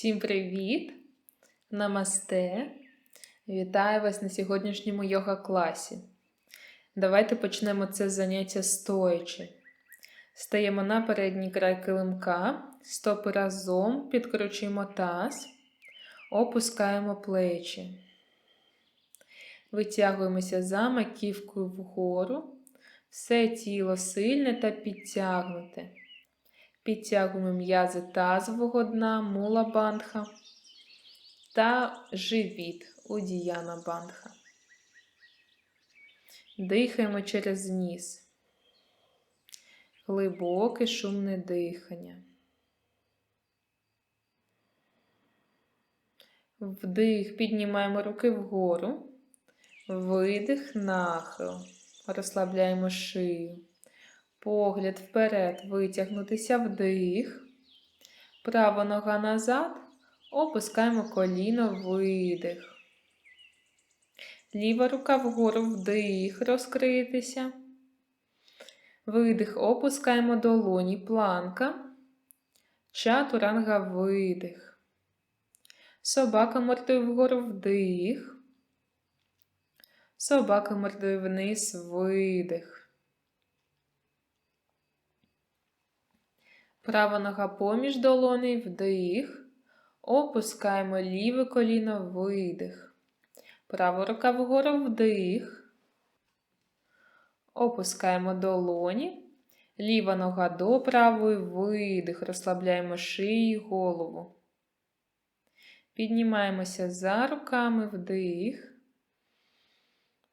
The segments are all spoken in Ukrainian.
Всім привіт! Намасте! Вітаю вас на сьогоднішньому йога-класі. Давайте почнемо це заняття стоячи. Стаємо на передній край килимка, стопи разом, підкручуємо таз, опускаємо плечі. Витягуємося за маківкою вгору, все тіло сильне та підтягнуте. Підтягуємо м'язи тазового дна, мула бандха та живіт удіяна бандха. Дихаємо через ніс. Глибоке шумне дихання. Вдих, піднімаємо руки вгору. Видих, нахил. Розслабляємо шию. Погляд вперед, витягнутися вдих. Права нога назад. Опускаємо коліно, видих. Ліва рука вгору вдих, розкритися. Видих, опускаємо долоні, планка. Чатуранга видих. Собака мордою вгору вдих. Собака мордою вниз видих. Права нога поміж долоней, вдих. Опускаємо ліве коліно, видих. Права рука вгору, вдих. Опускаємо долоні. Ліва нога до правої, видих. Розслабляємо шию, і голову. Піднімаємося за руками, вдих.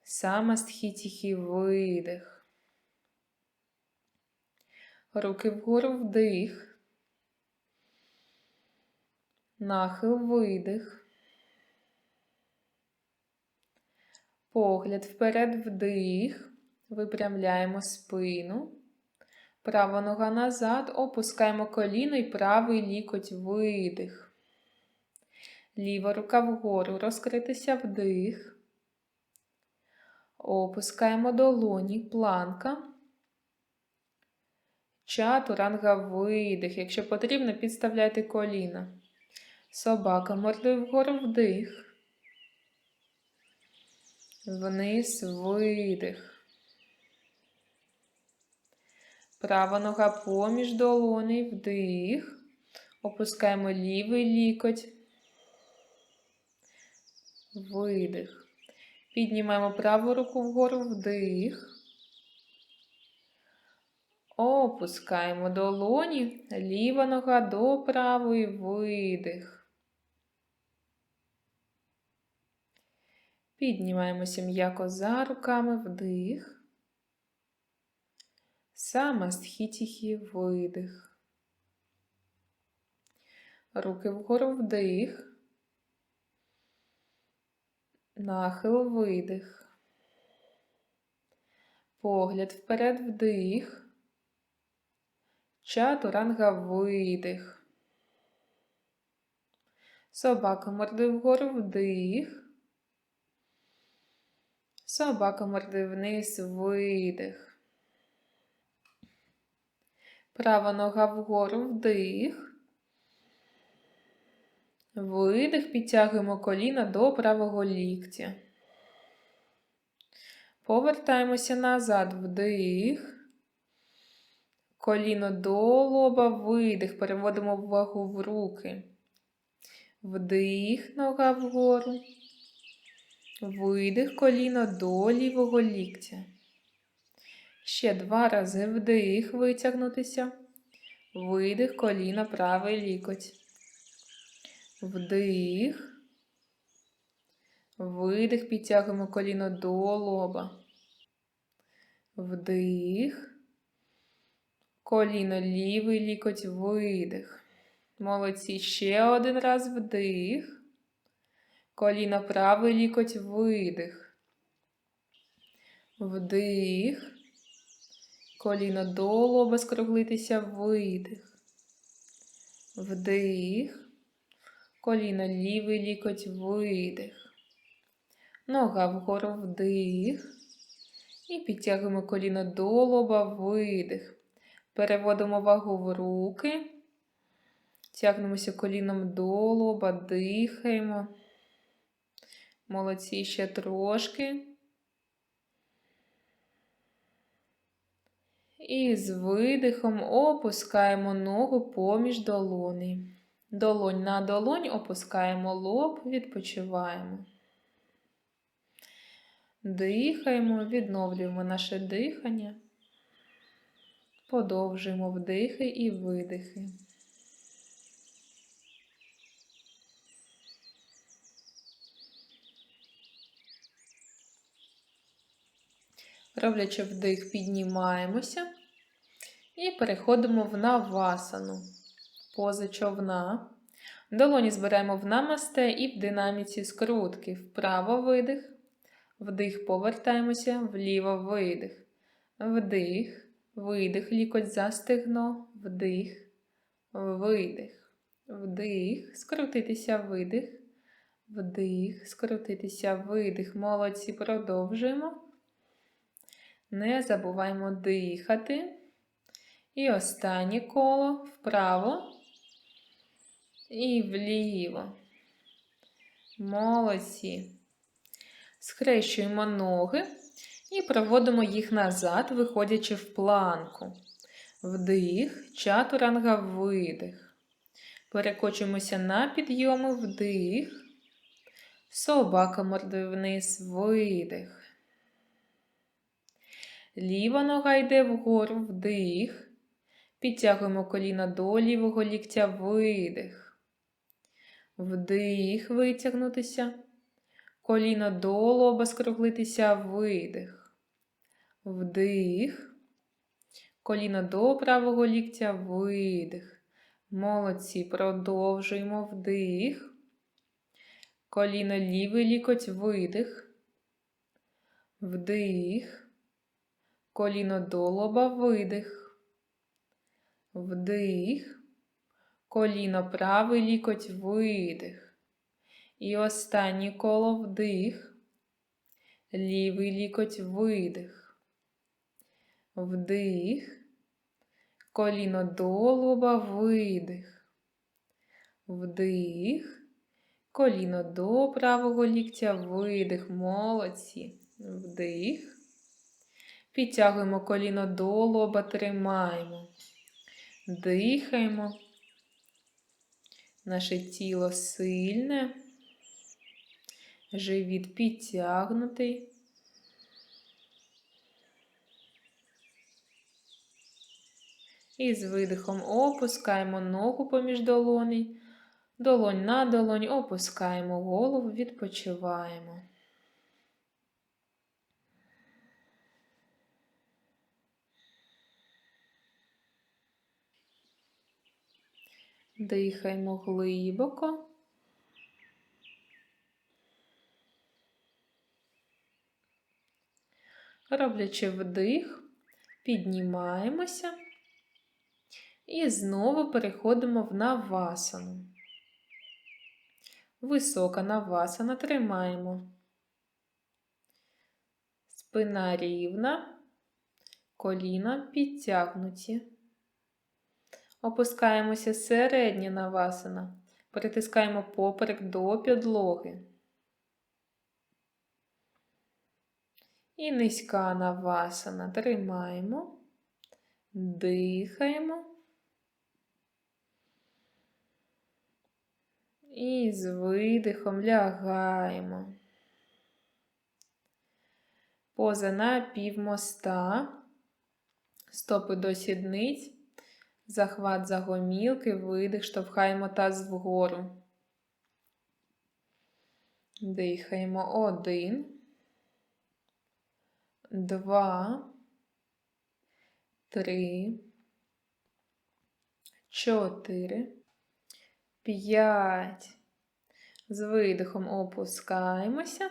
Самастхітіхі, видих. Руки вгору вдих. Нахил видих. Погляд вперед вдих. Випрямляємо спину. Права нога назад. Опускаємо коліно і правий лікоть видих. Ліва рука вгору. Розкритися вдих. Опускаємо долоні, планка. Чатуранга видих. Якщо потрібно, підставляйте коліна. Собака мордою вгору вдих. Вниз видих. Права нога поміж долоней, вдих. Опускаємо лівий лікоть. Видих. Піднімаємо праву руку вгору вдих. Опускаємо долоні, ліва нога до правої видих. Піднімаємося м'яко за руками вдих. Самастхітіхі видих. Руки вгору вдих. Нахил видих. Погляд вперед вдих. Чатуранга видих. Собака морди вгору вдих. Собака морди вниз видих. Права нога вгору вдих. Видих, підтягуємо коліна до правого ліктя. Повертаємося назад вдих. Коліно до лоба, видих. Переводимо увагу в руки. Вдих, нога вгору. Видих коліно до лівого ліктя. Ще два рази вдих, витягнутися. Видих коліно правий лікоть. Вдих. Видих, підтягуємо коліно до лоба. Вдих. Коліно лівий лікоть видих. Молодці. Ще один раз вдих. Коліно правий лікоть видих. Вдих. Коліно до лоба скруглитися видих. Вдих. Коліно лівий лікоть видих. Нога вгору вдих. І підтягуємо коліно до лоба видих. Переводимо вагу в руки. Тягнемося коліном до лоба, дихаємо. Молодці ще трошки. І з видихом опускаємо ногу поміж долоней. Долонь на долонь опускаємо лоб, відпочиваємо. Дихаємо, відновлюємо наше дихання. Подовжуємо вдихи і видихи. Роблячи вдих, піднімаємося і переходимо в навасану. Поза човна. Долоні збираємо в намасте і в динаміці скрутки. Вправо видих. Вдих, повертаємося, вліво видих. Вдих, видих, лікоть за стегно, вдих, видих, вдих, скрутитися, видих, вдих, скрутитися, видих. Молодці, продовжуємо. Не забуваємо дихати. І останнє коло вправо і вліво. Молодці. Схрещуємо ноги і проводимо їх назад, виходячи в планку. Вдих, чатуранга, видих. Перекочуємося на підйоми, вдих. Собака мордою вниз, видих. Ліва нога йде вгору, вдих. Підтягуємо коліна до лівого ліктя, видих. Вдих, витягнутися. Коліно до лоба скруглитися, видих. Вдих. Коліно до правого ліктя, видих. Молодці. Продовжуємо вдих. Коліно лівий лікоть, видих. Вдих. Коліно до лоба, видих. Вдих. Коліно правий лікоть, видих. І останнє коло вдих. Лівий лікоть, видих. Вдих. Коліно до лоба, видих. Вдих. Коліно до правого ліктя, видих. Молодці. Вдих. Підтягуємо коліно до лоба, тримаємо. Дихаємо. Наше тіло сильне, живіт підтягнутий. І з видихом опускаємо ногу поміж долоней, долонь на долонь, опускаємо голову, відпочиваємо. Дихаємо глибоко. Роблячи вдих, піднімаємося і знову переходимо в навасану. Висока навасана тримаємо. Спина рівна, коліна підтягнуті. Опускаємося середня навасана. Притискаємо поперек до підлоги. І низька навасана. Тримаємо, дихаємо. І з видихом лягаємо. Поза на півмоста, стопи до сідниць. Захват за гомілки, видих, штовхаємо таз вгору. Дихаємо. Один, два, три, чотири, п'ять. З видихом опускаємося.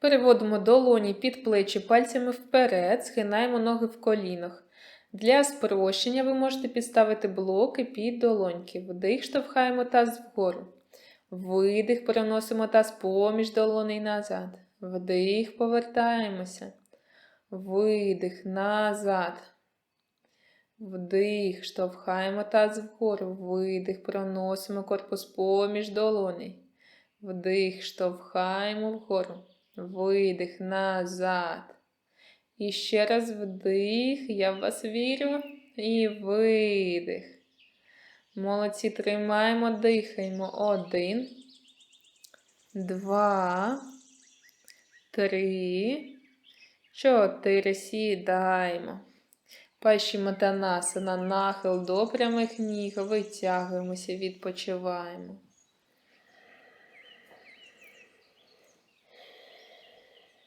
Переводимо долоні під плечі пальцями вперед, згинаємо ноги в колінах. Для спрощення ви можете підставити блоки під долоньки. Вдих, штовхаємо таз вгору. Видих, переносимо таз поміж долоней назад. Вдих, повертаємося. Видих назад. Вдих, штовхаємо таз вгору, видих, проносимо корпус поміж долоней. Вдих, штовхаємо вгору, видих назад. І ще раз вдих, я в вас вірю. І видих. Молодці, тримаємо, дихаємо. Один, два, три, чотири. Сідаємо. Пашіматанасана, нахил до прямих ніг, витягуємося, відпочиваємо.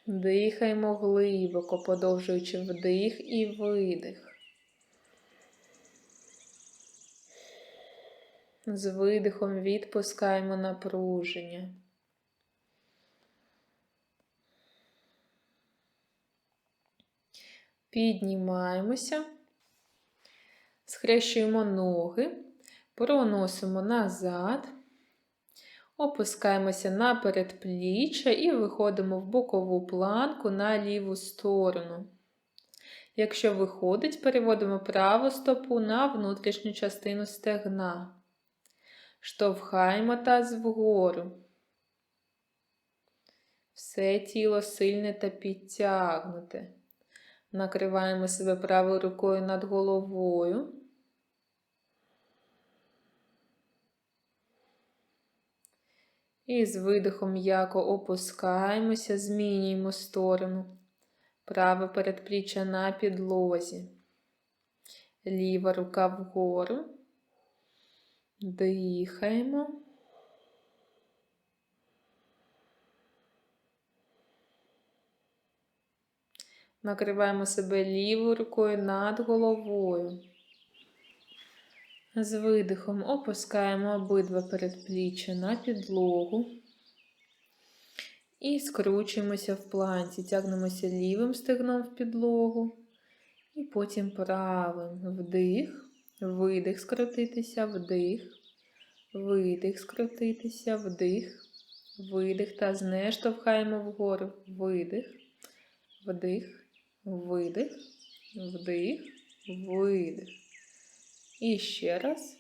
Дихаємо глибоко, подовжуючи вдих і видих. З видихом відпускаємо напруження. Піднімаємося, схрещуємо ноги, проносимо назад, опускаємося на передпліччя і виходимо в бокову планку на ліву сторону. Якщо виходить, переводимо праву стопу на внутрішню частину стегна. Штовхаємо таз вгору. Все тіло сильне та підтягнуте. Накриваємо себе правою рукою над головою. І з видихом м'яко опускаємося, змінюємо сторону. Праве передпліччя на підлозі. Ліва рука вгору. Дихаємо. Накриваємо себе лівою рукою над головою. З видихом опускаємо обидва передпліччя на підлогу. І скручуємося в планці, тягнемося лівим стегном в підлогу. І потім правим вдих, видих, скрутитися, вдих, видих, скрутитися, вдих, видих та знештовхаємо вгору, видих, вдих видих, вдих, видих. І ще раз.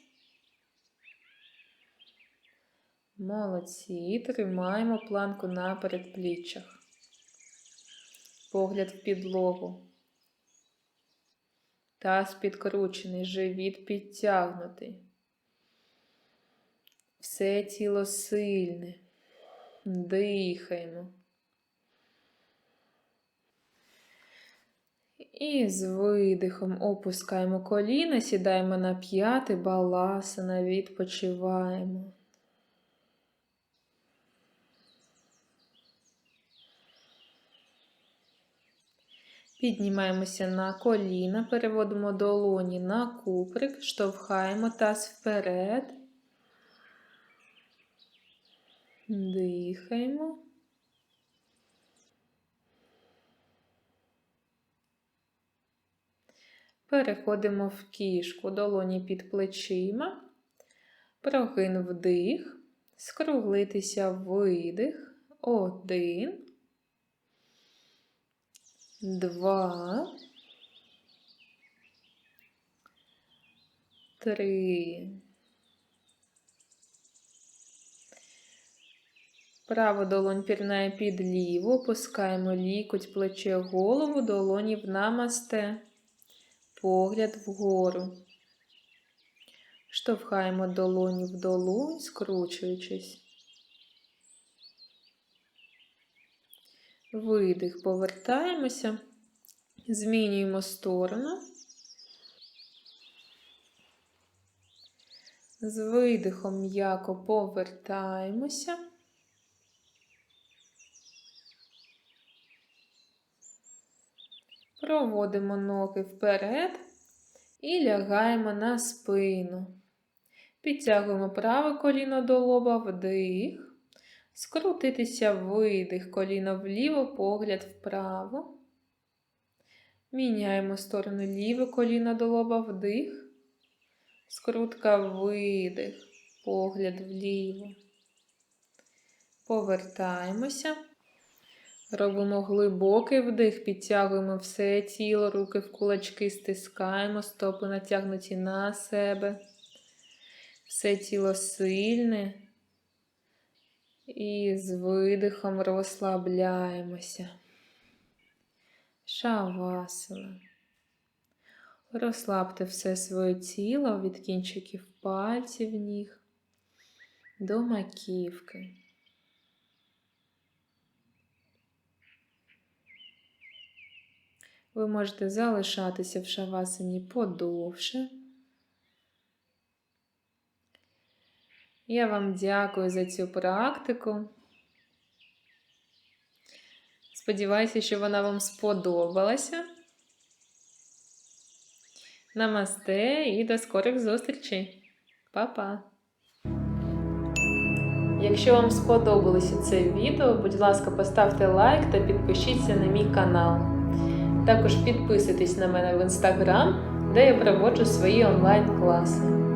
Молодці. Тримаємо планку на передпліччях. Погляд в підлогу. Таз підкручений, живіт підтягнутий. Все тіло сильне. Дихаємо. І з видихом опускаємо коліна, сідаємо на п'яти, баласана, відпочиваємо. Піднімаємося на коліна, переводимо долоні на куприк, штовхаємо таз вперед. Дихаємо. Переходимо в кішку, долоні під плечима, прогин вдих, скруглитися видих. Один, два, три. Право долонь пірнає під ліву, опускаємо лікоть, плече, голову, долоні в намасте погляд вгору. Штовхаємо долоні в долонь, скручуючись. Видих, повертаємося, змінюємо сторону. З видихом м'яко повертаємося. Проводимо ноги вперед і лягаємо на спину. Підтягуємо праве коліно до лоба, вдих, скрутитися видих, коліно вліво, погляд вправо. Міняємо сторону ліве коліно до лоба, вдих, скрутка видих, погляд вліво. Повертаємося. Робимо глибокий вдих, підтягуємо все тіло, руки в кулачки стискаємо, стопи натягнуті на себе. Все тіло сильне. І з видихом розслабляємося. Шавасана. Розслабте все своє тіло від кінчиків пальців ніг до маківки. Ви можете залишатися в шавасані подовше. Я вам дякую за цю практику. Сподіваюся, що вона вам сподобалася. Намасте і до скорих зустрічей. Па-па! Якщо вам сподобалося це відео, будь ласка, поставте лайк та підпишіться на мій канал. Також підписуйтесь на мене в інстаграм, де я проводжу свої онлайн-класи.